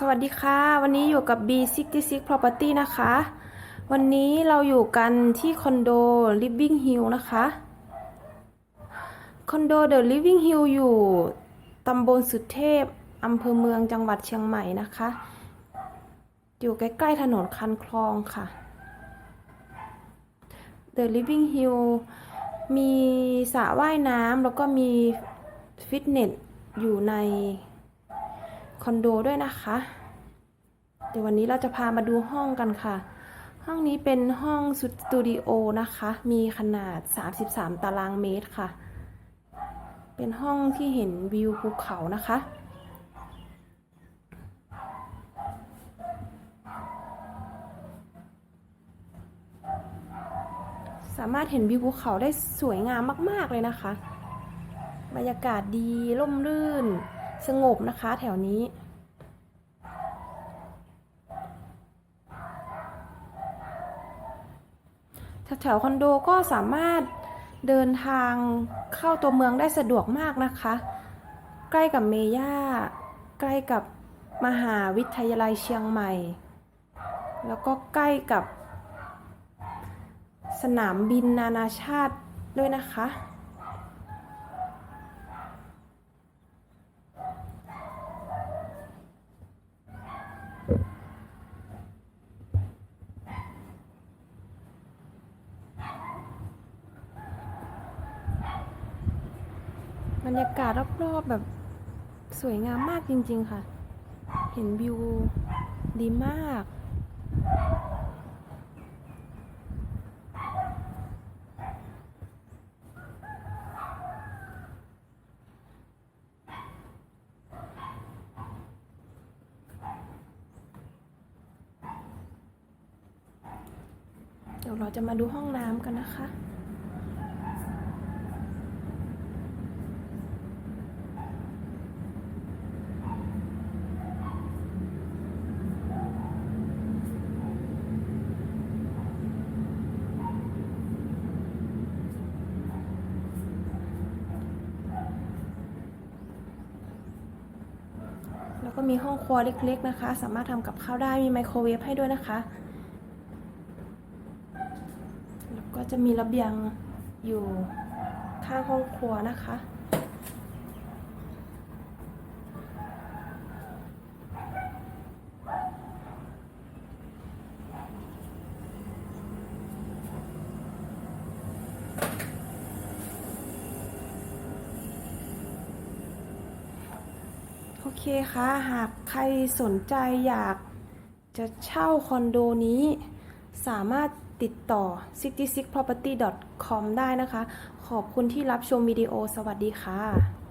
สวัสดีค่ะ วันนี้อยู่กับ B66 Property นะคะ วันนี้เราอยู่กันที่คอนโด Living Hill นะคะ คอนโด The Living Hill อยู่ตำบลสุดเทพอำเภอเมืองจังหวัดเชียงใหม่นะคะ อยู่ใกล้ๆถนนคันคลองค่ะ The Living Hill มีสระว่ายน้ำแล้วก็มีฟิตเนสอยู่ใน คอนโดด้วยนะคะ เดี๋ยววันนี้เราจะพามาดูห้องกันค่ะ ห้องนี้เป็นห้องสตูดิโอนะคะ มีขนาด 33 ตารางเมตรค่ะ เป็นห้องที่เห็นวิวภูเขานะคะสามารถเห็นวิวภูเขาได้สวยงามมาก ๆ เลยนะคะ บรรยากาศดีร่มรื่น สงบนะคะแถวนี้ แถวคอนโดก็สามารถเดินทางเข้าตัวเมืองได้สะดวกมากนะคะ ใกล้กับเมย่า ใกล้กับมหาวิทยาลัยเชียงใหม่ แล้วก็ใกล้กับสนามบินนานาชาติด้วยนะคะ บรรยากาศรอบๆแบบสวยงามมากจริง ๆ ค่ะ เห็นวิวดีมาก เดี๋ยวเราจะมาดูห้องน้ำกันนะคะ ก็มีห้องครัวเล็กๆนะคะ สามารถทำกับข้าวได้มีไมโครเวฟให้ด้วยนะคะแล้วก็จะมีระเบียงอยู่ข้างห้องครัวนะคะ เคค่ะหากใครสนใจอยากจะเช่าคอนโดนี้ สามารถติดต่อ 66property.com ได้นะคะ ขอบคุณที่รับชมวิดีโอ สวัสดีค่ะ